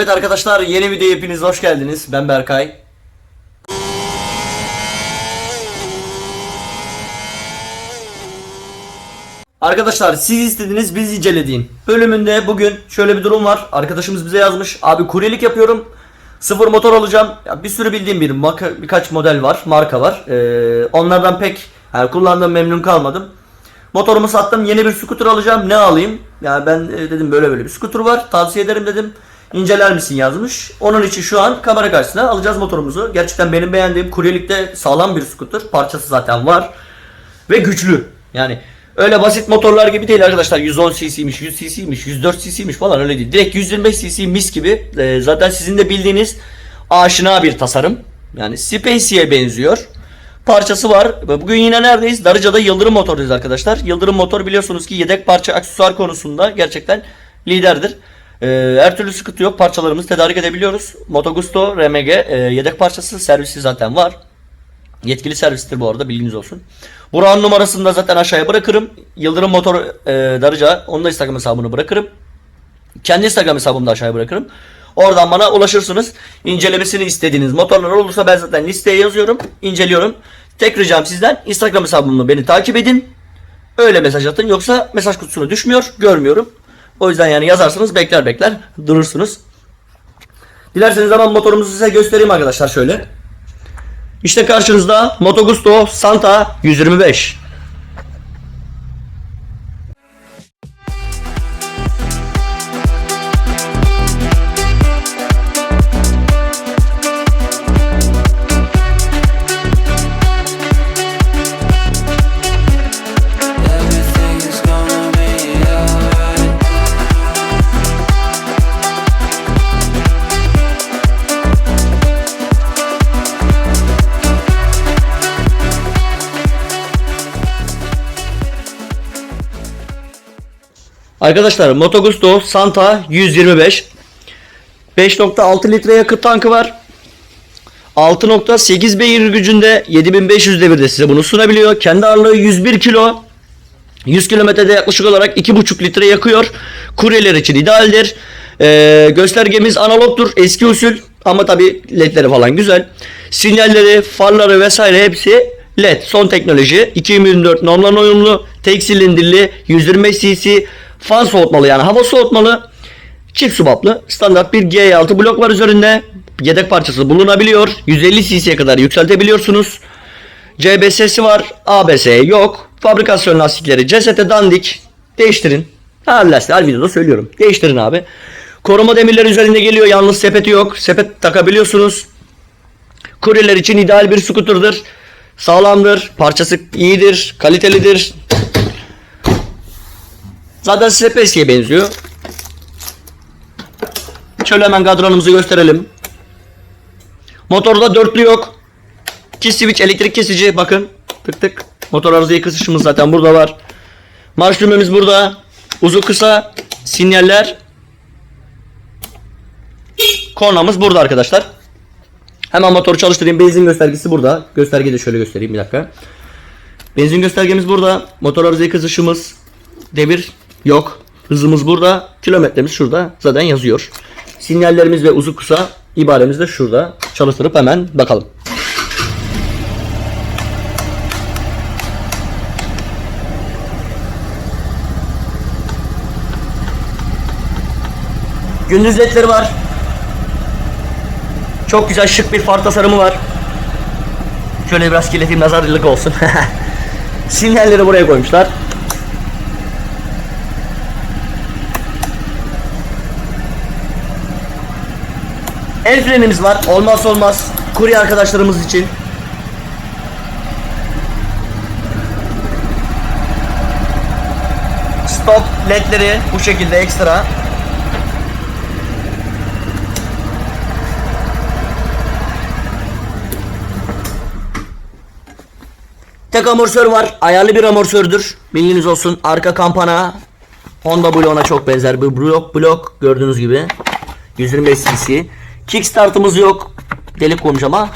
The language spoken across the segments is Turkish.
Evet arkadaşlar yeni videoya hepiniz hoş geldiniz. Ben Berkay. Arkadaşlar siz istediniz biz inceledik. Bölümünde bugün şöyle bir durum var. Arkadaşımız bize yazmış. Abi kuryelik yapıyorum. Sıfır motor alacağım. Ya bir sürü bildiğim bir marka, birkaç model var, marka var. Ee, onlardan pek yani kullandığım memnun kalmadım. Motorumu sattım. Yeni bir scooter alacağım. Ne alayım? Yani ben e, dedim böyle böyle bir scooter var. Tavsiye ederim dedim. İnceler misin yazmış. Onun için şu an kamera karşısına alacağız motorumuzu. Gerçekten benim beğendiğim kuryelikte sağlam bir scooter. Parçası zaten var. Ve güçlü. Yani öyle basit motorlar gibi değil arkadaşlar. 110 cc'ymiş, 100 cc'ymiş, 104 cc'ymiş falan öyle değil. Direkt 125 cc mis gibi. Ee, zaten sizin de bildiğiniz aşina bir tasarım. Yani Spacey'e benziyor. Parçası var. Bugün yine neredeyiz? Darıca'da Yıldırım Motor'dayız arkadaşlar. Yıldırım Motor biliyorsunuz ki yedek parça aksesuar konusunda gerçekten liderdir. Ee, her türlü sıkıntı yok. Parçalarımızı tedarik edebiliyoruz. Moto Gusto RMG e, yedek parçası servisi zaten var. Yetkili servistir bu arada bilginiz olsun. Buranın numarasını da zaten aşağıya bırakırım. Yıldırım Motor e, Darıca onun da Instagram hesabını bırakırım. Kendi Instagram hesabımı da aşağıya bırakırım. Oradan bana ulaşırsınız. İncelemesini istediğiniz motorlar olursa ben zaten listeye yazıyorum. inceliyorum. Tek ricam sizden Instagram hesabımla beni takip edin. Öyle mesaj atın. Yoksa mesaj kutusuna düşmüyor. Görmüyorum. O yüzden yani yazarsınız bekler bekler durursunuz. Dilerseniz hemen motorumuzu size göstereyim arkadaşlar şöyle. İşte karşınızda Moto Gusto Santa 125. Arkadaşlar Moto Gusto Santa 125 5.6 litre yakıt tankı var. 6.8 beygir gücünde 7500 devirde size bunu sunabiliyor. Kendi ağırlığı 101 kilo. 100 kilometrede yaklaşık olarak 2.5 litre yakıyor. Kuryeler için idealdir. Ee, göstergemiz analogtur. Eski usul ama tabi ledleri falan güzel. Sinyalleri, farları vesaire hepsi led. Son teknoloji. 2024 normlarına uyumlu. Tek silindirli. 125 cc. Fan soğutmalı yani hava soğutmalı. Çift subaplı. Standart bir G6 blok var üzerinde. Yedek parçası bulunabiliyor. 150 cc'ye kadar yükseltebiliyorsunuz. CBS'si var. ABS yok. Fabrikasyon lastikleri CST dandik. Değiştirin. Her lastik her videoda söylüyorum. Değiştirin abi. Koruma demirleri üzerinde geliyor. Yalnız sepeti yok. Sepet takabiliyorsunuz. Kuryeler için ideal bir skuterdır. Sağlamdır. Parçası iyidir. Kalitelidir. Zaten Spacey'e benziyor. Şöyle hemen kadranımızı gösterelim. Motorda dörtlü yok. İki switch elektrik kesici bakın. Tık tık. Motor arızayı kısışımız zaten burada var. Marş düğmemiz burada. Uzu kısa. Sinyaller. Kornamız burada arkadaşlar. Hemen motoru çalıştırayım. Benzin göstergesi burada. Göstergeyi de şöyle göstereyim bir dakika. Benzin göstergemiz burada. Motor arızayı kısışımız. Devir yok. Hızımız burada. Kilometremiz şurada. Zaten yazıyor. Sinyallerimiz ve uzu kısa ibaremiz de şurada. Çalıştırıp hemen bakalım. Gündüz ledleri var. Çok güzel şık bir far tasarımı var. Şöyle biraz kirleteyim nazarlılık olsun. Sinyalleri buraya koymuşlar. El frenimiz var. Olmazsa olmaz. Kurye arkadaşlarımız için. Stop ledleri bu şekilde ekstra. Tek amortisör var. Ayarlı bir amortisördür. Bilginiz olsun. Arka kampana Honda bloğuna çok benzer bir blok blok gördüğünüz gibi. 125 cc. Kickstart'ımız yok. Delik koymuş ama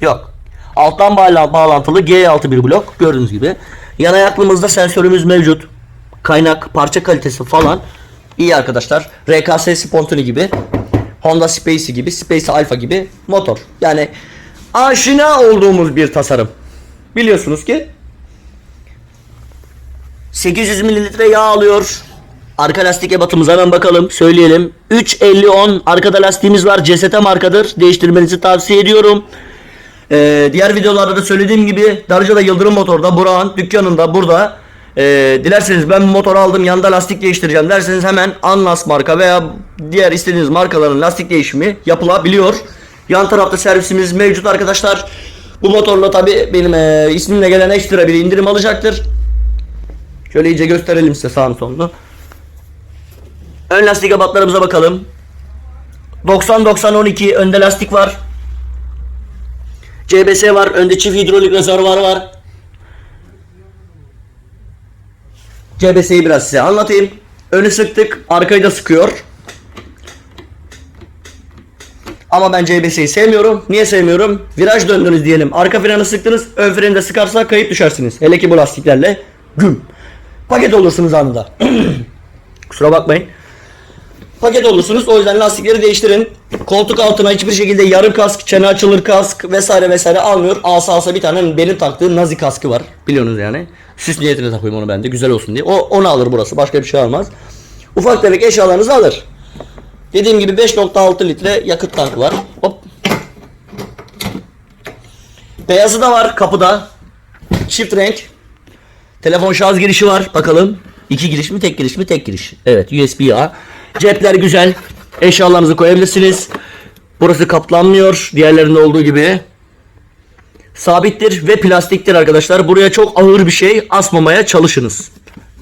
yok. Alttan bağla- bağlantılı G6 bir blok gördüğünüz gibi. Yan ayaklığımızda sensörümüz mevcut. Kaynak, parça kalitesi falan iyi arkadaşlar. RKS Spontini gibi. Honda Space gibi, Space Alpha gibi motor. Yani aşina olduğumuz bir tasarım. Biliyorsunuz ki 800 mililitre yağ alıyor. Arka lastik ebatımıza hemen bakalım. Söyleyelim. 350-10 arkada lastiğimiz var. CST markadır. Değiştirmenizi tavsiye ediyorum. Ee, diğer videolarda da söylediğim gibi Darıca'da Yıldırım Motor'da Burak'ın dükkanında burada ee, dilerseniz ben bu motor aldım yanında lastik değiştireceğim derseniz hemen Anlas marka veya diğer istediğiniz markaların lastik değişimi yapılabiliyor. Yan tarafta servisimiz mevcut arkadaşlar. Bu motorla tabi benim ee, ismimle gelen ekstra bir indirim alacaktır. Şöyle iyice gösterelim size sağını solunu. Ön lastik ebatlarımıza bakalım. 90-90-12 önde lastik var. CBS var. Önde çift hidrolik rezervuar var. CBS'yi biraz size anlatayım. Önü sıktık. Arkayı da sıkıyor. Ama ben CBS'yi sevmiyorum. Niye sevmiyorum? Viraj döndünüz diyelim. Arka freni sıktınız. Ön freni de sıkarsa kayıp düşersiniz. Hele ki bu lastiklerle. Güm. Paket olursunuz anında. Kusura bakmayın. Paket olursunuz. O yüzden lastikleri değiştirin. Koltuk altına hiçbir şekilde yarım kask, çene açılır kask vesaire vesaire almıyor. Alsa alsa bir tane benim taktığım nazi kaskı var. Biliyorsunuz yani. Süs niyetine takayım onu ben de güzel olsun diye. O onu alır burası. Başka bir şey almaz. Ufak tefek eşyalarınızı alır. Dediğim gibi 5.6 litre yakıt tankı var. Hop. Beyazı da var kapıda. Çift renk. Telefon şarj girişi var. Bakalım. İki giriş mi tek giriş mi tek giriş. Evet USB-A. Cepler güzel. Eşyalarınızı koyabilirsiniz. Burası kaplanmıyor. Diğerlerinde olduğu gibi. Sabittir ve plastiktir arkadaşlar. Buraya çok ağır bir şey asmamaya çalışınız.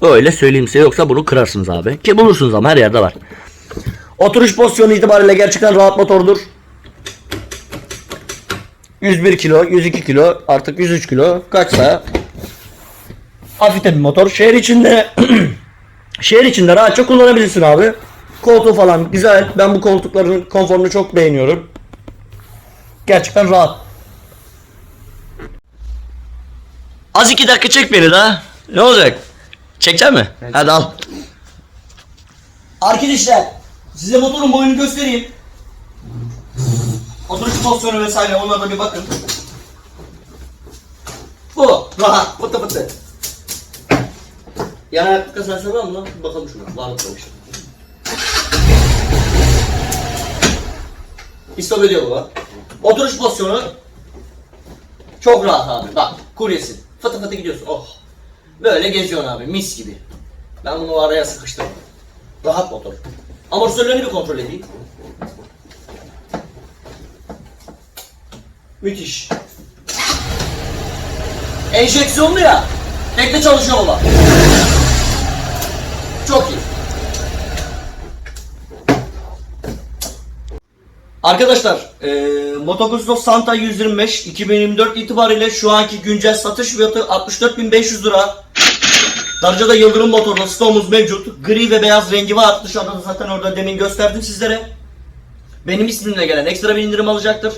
Öyle söyleyeyim size yoksa bunu kırarsınız abi. Ki bulursunuz ama her yerde var. Oturuş pozisyonu itibariyle gerçekten rahat motordur. 101 kilo, 102 kilo, artık 103 kilo kaçsa hafif de bir motor. Şehir içinde şehir içinde rahatça kullanabilirsin abi. Koltuğu falan güzel. Ben bu koltukların konforunu çok beğeniyorum. Gerçekten rahat. Az iki dakika çek beni daha. Ne olacak? Çekecek mi? Hadi al. Arkadaşlar size motorun boyunu göstereyim. Oturuş pozisyonu vesaire onlara da bir bakın. Bu rahat fıtı. Yani ayaklık kasası var mı lan? Bakalım şuna. Var mı böyle bir şey? İstop ediyor bu bak. Oturuş pozisyonu çok rahat abi. Bak kuryesin. Fıtı fıtı gidiyorsun. Oh. Böyle geziyorsun abi mis gibi. Ben bunu araya sıkıştırdım. Rahat motor. Amortisörlerini bir kontrol edeyim. Müthiş. Enjeksiyonlu ya. Bekle çalışıyor baba. Çok iyi. Arkadaşlar, e, Moto Guzzo Santa 125 2024 itibariyle şu anki güncel satış fiyatı 64.500 lira. Darıca'da Yıldırım motorlu stoğumuz mevcut. Gri ve beyaz rengi var. Dışarıda da zaten orada demin gösterdim sizlere. Benim ismimle gelen ekstra bir indirim alacaktır.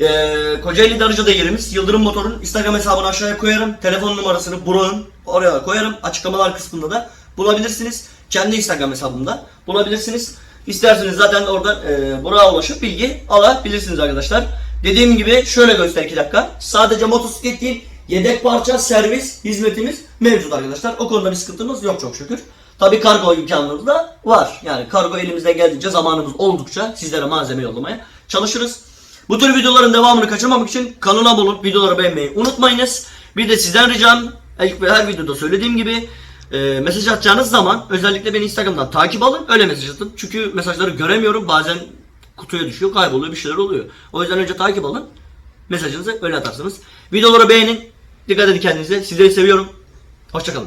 Ee, Kocaeli Darıca'da yerimiz. Yıldırım Motor'un Instagram hesabını aşağıya koyarım. Telefon numarasını Burak'ın oraya koyarım. Açıklamalar kısmında da bulabilirsiniz. Kendi Instagram hesabımda bulabilirsiniz. İsterseniz zaten oradan e, Burak'a ulaşıp bilgi alabilirsiniz arkadaşlar. Dediğim gibi şöyle göster 2 dakika. Sadece motosiklet değil yedek parça servis hizmetimiz mevcut arkadaşlar. O konuda bir sıkıntımız yok çok şükür. Tabi kargo imkanımız da var. Yani kargo elimizden geldiğince zamanımız oldukça sizlere malzeme yollamaya çalışırız. Bu tür videoların devamını kaçırmamak için kanala abone olup videoları beğenmeyi unutmayınız. Bir de sizden ricam her videoda söylediğim gibi e, mesaj atacağınız zaman özellikle beni Instagram'dan takip alın öyle mesaj atın. Çünkü mesajları göremiyorum bazen kutuya düşüyor kayboluyor bir şeyler oluyor. O yüzden önce takip alın mesajınızı öyle atarsınız. Videoları beğenin dikkat edin kendinize sizleri seviyorum. Hoşçakalın.